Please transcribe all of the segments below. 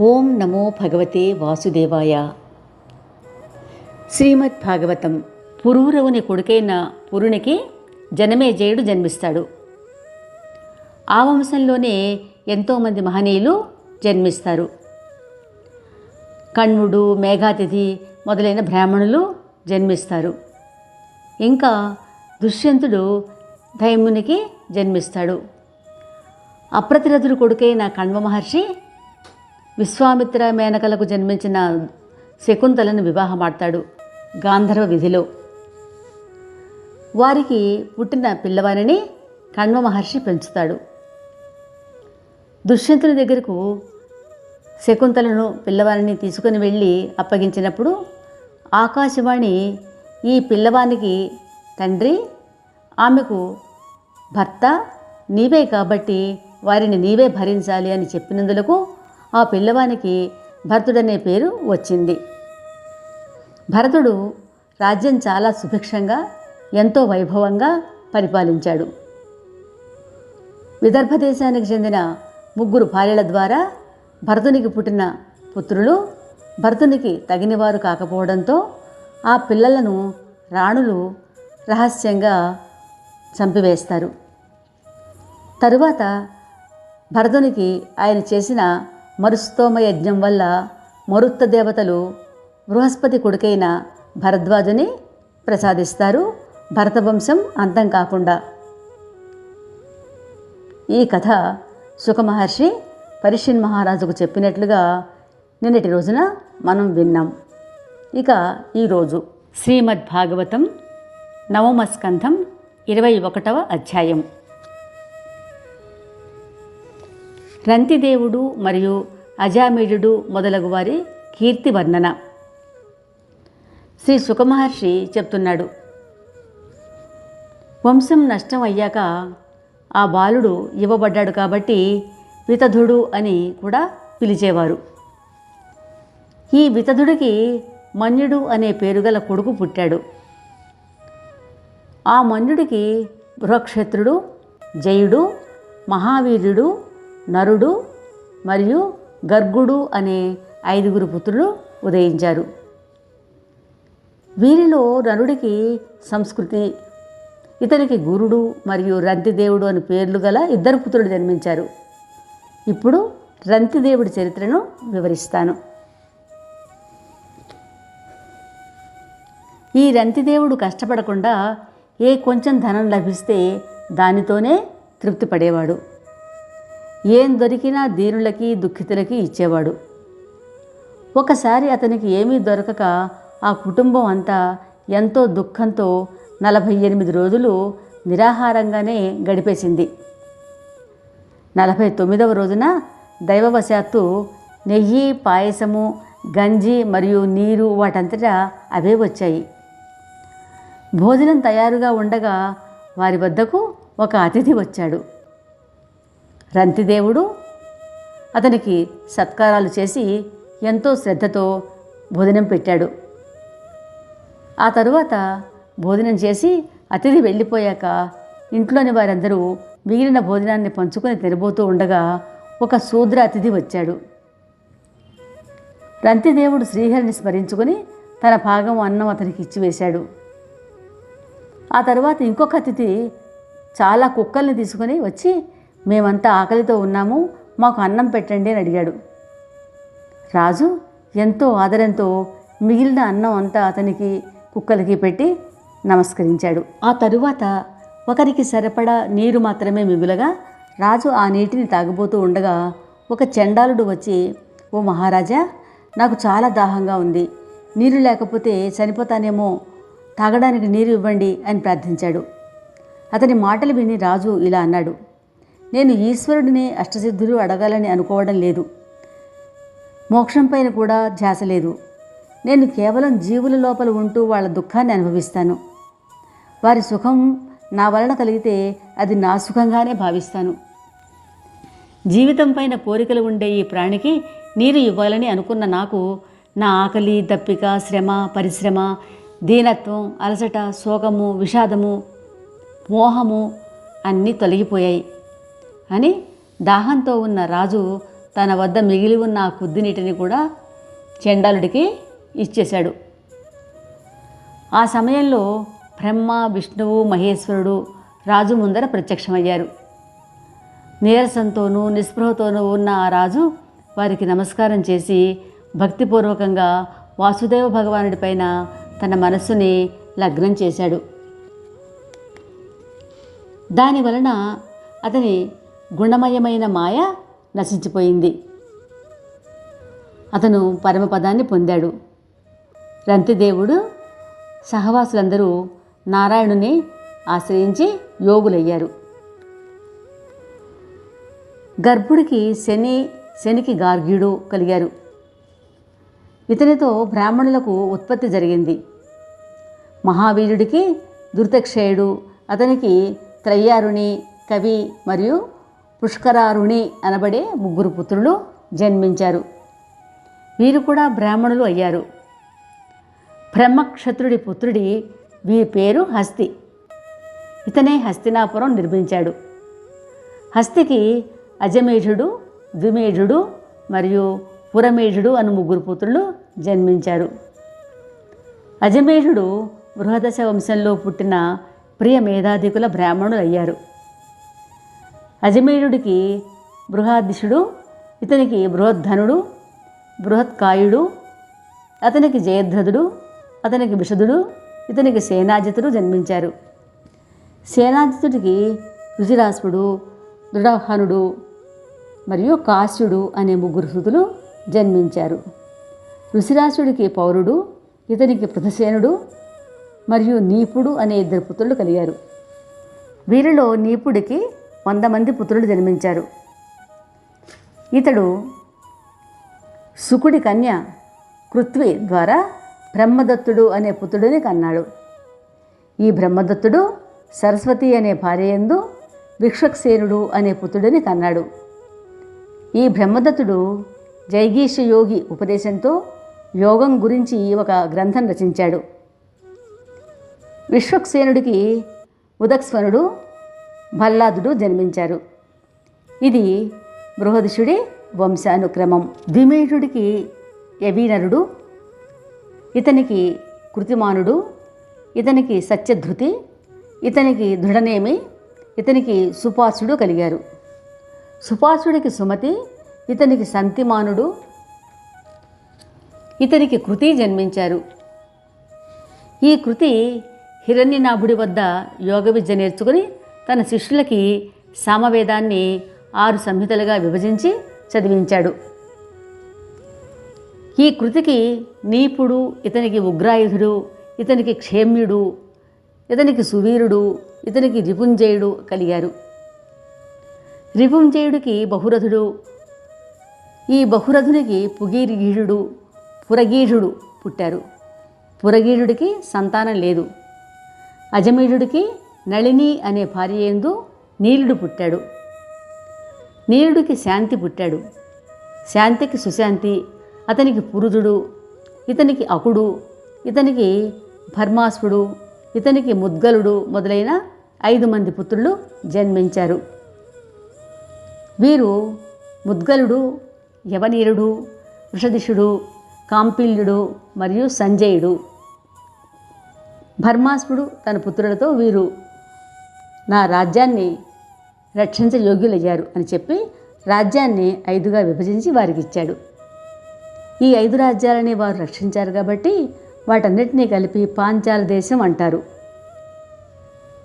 ఓం నమో భగవతే వాసుదేవాయ. శ్రీమద్ భాగవతం పురూరవుని కొడుకైన పురునికి జనమేజయుడు జన్మిస్తాడు. ఆ వంశంలోనే ఎంతోమంది మహనీయులు జన్మిస్తారు. కణ్వుడు మేఘాతిథి మొదలైన బ్రాహ్మణులు జన్మిస్తారు. ఇంకా దుష్యంతుడు దైమునికి జన్మిస్తాడు. అప్రతిరథుడు కొడుకైన కణ్వ మహర్షి విశ్వామిత్ర మేనకలకు జన్మించిన శకుంతలను వివాహమాడతాడు గాంధర్వ విధిలో. వారికి పుట్టిన పిల్లవారిని కణ్వ మహర్షి పెంచుతాడు. దుష్యంతుని దగ్గరకు శకుంతలను పిల్లవారిని తీసుకుని వెళ్ళి అప్పగించినప్పుడు ఆకాశవాణి ఈ పిల్లవానికి తండ్రి ఆమెకు భర్త నీవే కాబట్టి వారిని నీవే భరించాలి అని చెప్పినందులకు ఆ పిల్లవానికి భరతుడనే పేరు వచ్చింది. భరతుడు రాజ్యం చాలా సుభిక్షంగా ఎంతో వైభవంగా పరిపాలించాడు. విదర్భ దేశానికి చెందిన ముగ్గురు భార్యల ద్వారా భరతునికి పుట్టిన పుత్రులు భరతునికి తగినవారు కాకపోవడంతో ఆ పిల్లలను రాణులు రహస్యంగా చంపివేస్తారు. తరువాత భరతునికి ఆయన చేసిన మరుస్తోమ యజ్ఞం వల్ల మరుత్త దేవతలు బృహస్పతి కొడుకైన భరద్వాజుని ప్రసాదిస్తారు. భరతవంశం అంతం కాకుండా. ఈ కథ సుఖమహర్షి పరిషిన్ మహారాజుకు చెప్పినట్లుగా నిన్నటి రోజున మనం విన్నాం. ఇక ఈరోజు శ్రీమద్ భాగవతం నవమ స్కంధం ఇరవై ఒకటవ అధ్యాయం. రంతిదేవుడు మరియు అజామీడు మొదలగు వారి కీర్తి వర్ణన. శ్రీ సుఖమహర్షి చెప్తున్నాడు. వంశం నష్టం అయ్యాక ఆ బాలుడు ఇవ్వబడ్డాడు కాబట్టి వితధుడు అని కూడా పిలిచేవారు. ఈ వితధుడికి మన్యుడు అనే పేరుగల కొడుకు పుట్టాడు. ఆ మన్యుడికి బృహక్షత్రుడు జయుడు మహావీరుడు నరుడు మరియు గర్గుడు అనే ఐదుగురు పుత్రులు ఉదయించారు. వీరిలో నరుడికి సంస్కృతి ఇతనికి గురుడు మరియు రంతిదేవుడు అని పేర్లు గల ఇద్దరు పుత్రులు జన్మించారు. ఇప్పుడు రంతిదేవుడి చరిత్రను వివరిస్తాను. ఈ రంతిదేవుడు కష్టపడకుండా ఏ కొంచెం ధనం లభిస్తే దానితోనే తృప్తి పడేవాడు. ఏం దొరికినా దీనులకి దుఃఖితులకి ఇచ్చేవాడు. ఒకసారి అతనికి ఏమీ దొరకక ఆ కుటుంబం అంతా ఎంతో దుఃఖంతో నలభై ఎనిమిది రోజులు నిరాహారంగానే గడిపేసింది. నలభై తొమ్మిదవ రోజున దైవవశాత్తు నెయ్యి పాయసము గంజి మరియు నీరు వాటంతటా అవే వచ్చాయి. భోజనం తయారుగా ఉండగా వారి వద్దకు ఒక అతిథి వచ్చాడు. రంతిదేవుడు అతనికి సత్కారాలు చేసి ఎంతో శ్రద్ధతో భోజనం పెట్టాడు. ఆ తరువాత భోజనం చేసి అతిథి వెళ్ళిపోయాక ఇంట్లోని వారందరూ మిగిలిన భోజనాన్ని పంచుకొని తినబోతూ ఉండగా ఒక శూద్ర అతిథి వచ్చాడు. రంతిదేవుడు శ్రీహరిని స్మరించుకొని తన భాగం అన్నం అతనికి ఇచ్చివేశాడు ఆ తర్వాత ఇంకొక అతిథి చాలా కుక్కల్ని తీసుకొని వచ్చి మేమంతా ఆకలితో ఉన్నాము మాకు అన్నం పెట్టండి అని అడిగాడు. రాజు ఎంతో ఆదరంతో మిగిలిన అన్నం అంతా అతనికి కుక్కలకి పెట్టి నమస్కరించాడు. ఆ తరువాత ఒకరికి సరిపడా నీరు మాత్రమే మిగులగా రాజు ఆ నీటిని తాగబోతూ ఉండగా ఒక చండాలుడు వచ్చి ఓ మహారాజా నాకు చాలా దాహంగా ఉంది. నీరు లేకపోతే చనిపోతానేమో. తాగడానికి నీరు ఇవ్వండి అని ప్రార్థించాడు. అతని మాటలు విని రాజు ఇలా అన్నాడు. నేను ఈశ్వరుడిని అష్టసిద్ధులు అడగాలని అనుకోవడం లేదు. మోక్షం పైన కూడా ధ్యాస లేదు. నేను కేవలం జీవుల లోపల ఉంటూ వాళ్ళ దుఃఖాన్ని అనుభవిస్తాను. వారి సుఖం నా వలన కలిగితే అది నా సుఖంగానే భావిస్తాను. జీవితం పైన కోరికలు ఉండే ఈ ప్రాణికి నీరు ఇవ్వాలని అనుకున్న నాకు నా ఆకలి దప్పిక శ్రమ పరిశ్రమ దీనత్వం అలసట శోకము విషాదము మోహము అన్నీ తొలగిపోయాయి. అని దాహంతో ఉన్న రాజు తన వద్ద మిగిలి ఉన్న ఆ కొద్ది నీటిని కూడా చండాలుడికి ఇచ్చేశాడు. ఆ సమయంలో బ్రహ్మ విష్ణువు మహేశ్వరుడు రాజు ముందర ప్రత్యక్షమయ్యారు. నీరసంతోనూ నిస్పృహతోనూ ఉన్న ఆ రాజు వారికి నమస్కారం చేసి భక్తిపూర్వకంగా వాసుదేవ భగవానుడిపైన తన మనస్సుని లగ్నం చేశాడు. దాని వలన అతని గుణమయమైన మాయ నశించిపోయింది. అతను పరమపదాన్ని పొందాడు. రంతిదేవుడు సహవాసులందరూ నారాయణుని ఆశ్రయించి యోగులయ్యారు. గర్భుడికి శని శనికి గార్గ్యుడు కలిగారు. ఇతనితో బ్రాహ్మణులకు ఉత్పత్తి జరిగింది. మహావీరుడికి దుర్తక్షయుడు అతనికి త్రయ్యారుణి కవి మరియు పుష్కరారుణి అనబడే ముగ్గురు పుత్రులు జన్మించారు. వీరు కూడా బ్రాహ్మణులు అయ్యారు. బ్రహ్మక్షత్రుడి పుత్రుడి వీరి పేరు హస్తి. ఇతనే హస్తినాపురం నిర్మించాడు. హస్తికి అజమేజుడు ద్విమేజుడు మరియు పురమేజుడు అను ముగ్గురు పుత్రులు జన్మించారు. అజమేజుడు బృహదశ వంశంలో పుట్టిన ప్రియ మేధాధికుల బ్రాహ్మణులు అయ్యారు. అజమేయుడికి బృహాదిశుడు ఇతనికి బృహద్ధనుడు బృహత్కాయుడు అతనికి జయధ్రదుడు అతనికి విషదుడు ఇతనికి సేనాజితుడు జన్మించారు. సేనాజితుడికి రుజిరాసుడు దృఢహనుడు మరియు కాశ్యుడు అనే ముగ్గురు సుతులు జన్మించారు. ఋషిరాసుడికి పౌరుడు ఇతనికి పృథసేనుడు మరియు నీపుడు అనే ఇద్దరు పుత్రులు కలిగారు. వీరిలో నీపుడికి వంద మంది పుత్రులు జన్మించారు. ఇతడు సుకుడి కన్య కృత్వి ద్వారా బ్రహ్మదత్తుడు అనే పుత్రుడిని కన్నాడు. ఈ బ్రహ్మదత్తుడు సరస్వతి అనే భార్యయందు విక్షక్సేనుడు అనే పుత్రుడిని కన్నాడు. ఈ బ్రహ్మదత్తుడు జైగీష యోగి ఉపదేశంతో యోగం గురించి ఒక గ్రంథం రచించాడు. విశ్వక్సేనుడికి ఉదక్స్వనుడు భల్లాదుడు జన్మించారు. ఇది బృహదిషుడి వంశానుక్రమం. ద్విమేషుడికి యవీనరుడు ఇతనికి కృతిమానుడు ఇతనికి సత్యధృతి ఇతనికి దృఢనేమి ఇతనికి సుపాసుడు కలిగారు. సుపాసుడికి సుమతి ఇతనికి సంతిమానుడు ఇతనికి కృతి జన్మించారు. ఈ కృతి హిరణ్యనాభుడి వద్ద యోగ విద్య నేర్చుకుని తన శిష్యులకి సామవేదాన్ని ఆరు సంహితలుగా విభజించి చదివించాడు. ఈ కృతికి నీపుడు ఇతనికి ఉగ్రాయుధుడు ఇతనికి క్షేమ్యుడు ఇతనికి సువీరుడు ఇతనికి రిపుంజయుడు కలిగారు. రిపుంజయుడికి బహురథుడు ఈ బహురథునికి పుగీరిగీఢుడు పురగీఢుడు పుట్టారు. పురగీఢుడికి సంతానం లేదు. అజమీఢుడికి నళిని అనే భార్యందు నీలుడు పుట్టాడు. నీలుడికి శాంతి పుట్టాడు. శాంతికి సుశాంతి అతనికి పురుజుడు ఇతనికి అకుడు ఇతనికి భర్మాసుడు ఇతనికి ముద్గలుడు మొదలైన ఐదు మంది పుత్రులు జన్మించారు. వీరు ముద్గలుడు యవనీరుడు వృషదిషుడు కాంపిల్యుడు మరియు సంజయుడు. భర్మాసుడు తన పుత్రులతో వీరు నా రాజ్యాన్ని రక్షించ యోగ్యులయ్యారు అని చెప్పి రాజ్యాన్ని ఐదుగా విభజించి వారికి ఇచ్చాడు. ఈ ఐదు రాజ్యాలని వారు రక్షించారు కాబట్టి వాటన్నిటినీ కలిపి పాంచాల దేశం అంటారు.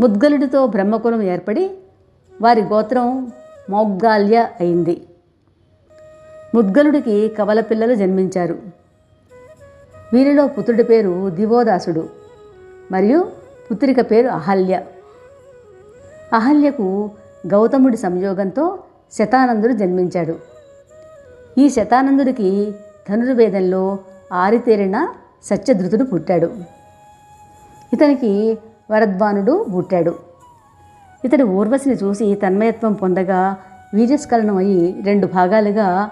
ముద్గలుడితో బ్రహ్మకులం ఏర్పడి వారి గోత్రం మౌగ్గాల్య అయింది. ముద్గలుడికి కవల పిల్లలు జన్మించారు. వీరిలో పుత్రుడి పేరు దివోదాసుడు మరియు పుత్రిక పేరు అహల్య. అహల్యకు గౌతముడి సంయోగంతో శతానందుడు జన్మించాడు. ఈ శతానందుడికి ధనుర్వేదంలో ఆరితేరిన సత్యధృతుడు పుట్టాడు. ఇతనికి వరద్వానుడు పుట్టాడు. ఇతడు ఊర్వశిని చూసి తన్మయత్వం పొందగా వీర్యస్ఖలనం అయి రెండు భాగాలుగా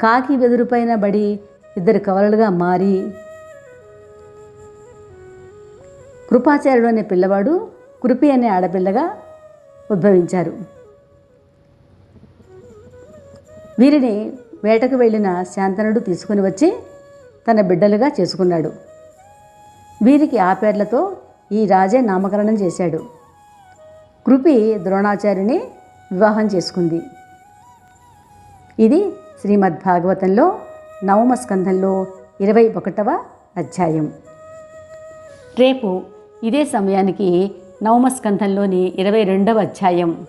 కాకి వెదురుపైన బడి ఇద్దరు కవలలుగా మారి కృపాచార్యుడు అనే పిల్లవాడు కృపి అనే ఆడపిల్లగా ఉద్భవించారు. వీరిని వేటకు వెళ్ళిన శాంతనుడు తీసుకుని వచ్చి తన బిడ్డలుగా చేసుకున్నాడు. వీరికి ఆ పేర్లతో ఈ రాజే నామకరణం చేశాడు. కృపి ద్రోణాచార్యుని వివాహం చేసుకుంది. ఇది శ్రీమద్భాగవతంలో నవమ స్కంధంలో ఇరవై ఒకటవ అధ్యాయం. రేపు ఇదే సమయానికి నవమస్కంధంలోని ఇరవై రెండవ అధ్యాయం.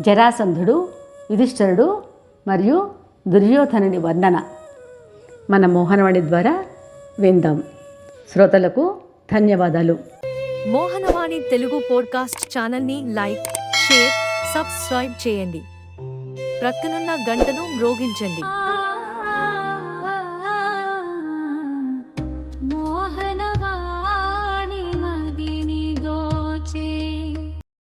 జరాసంధుడు యుధిష్ఠరుడు మరియు దుర్యోధనుని వర్ణన. మన మోహనవాణి ద్వారా విందాం. శ్రోతలకు ధన్యవాదాలు. మోహనవాణి తెలుగు పోడ్కాస్ట్ ఛానల్ని లైక్ షేర్ సబ్స్క్రైబ్ చేయండి. ప్రక్కనున్న గంటను మ్రోగించండి.